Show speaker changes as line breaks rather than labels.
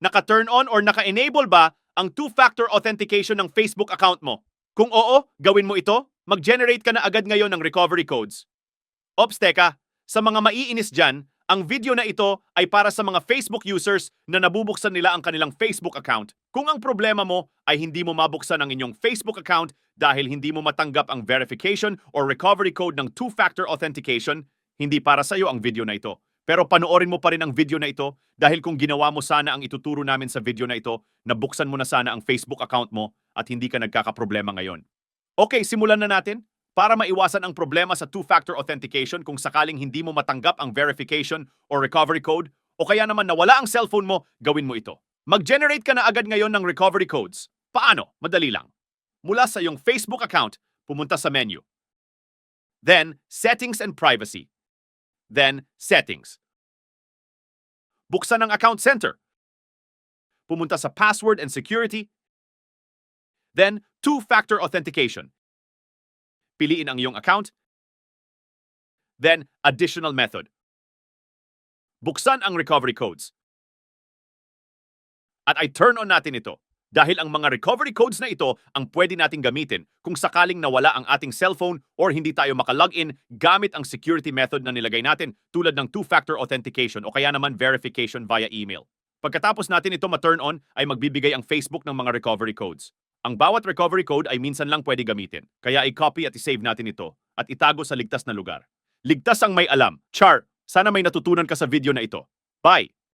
Naka-turn on or naka-enable ba ang two-factor authentication ng Facebook account mo? Kung oo, gawin mo ito, mag-generate ka na agad ngayon ng recovery codes. Ops, teka, sa mga maiinis dyan, ang video na ito ay para sa mga Facebook users na nabubuksan nila ang kanilang Facebook account. Kung ang problema mo ay hindi mo mabuksan ang inyong Facebook account dahil hindi mo matanggap ang verification or recovery code ng two-factor authentication, hindi para sa iyo ang video na ito. Pero panoorin mo pa rin ang video na ito dahil kung ginawa mo sana ang ituturo namin sa video na ito, nabuksan mo na sana ang Facebook account mo at hindi ka nagkakaproblema ngayon. Okay, simulan na natin. Para maiwasan ang problema sa two-factor authentication kung sakaling hindi mo matanggap ang verification or recovery code o kaya naman nawala ang cellphone mo, gawin mo ito. Mag-generate ka na agad ngayon ng recovery codes. Paano? Madali lang. Mula sa iyong Facebook account, pumunta sa menu. Then, Settings and Privacy. Then, Settings. Buksan ang Account Center. Pumunta sa Password and Security. Then, Two-Factor Authentication. Piliin ang iyong account. Then, Additional Method. Buksan ang recovery codes. At ay turn on natin ito dahil ang mga recovery codes na ito ang pwede nating gamitin kung sakaling nawala ang ating cellphone or hindi tayo makalogin gamit ang security method na nilagay natin tulad ng two-factor authentication o kaya naman verification via email. Pagkatapos natin ito ma-turn on ay magbibigay ang Facebook ng mga recovery codes. Ang bawat recovery code ay minsan lang pwede gamitin, kaya i-copy at i-save natin ito at itago sa ligtas na lugar. Ligtas ang may alam. Char, sana may natutunan ka sa video na ito. Bye!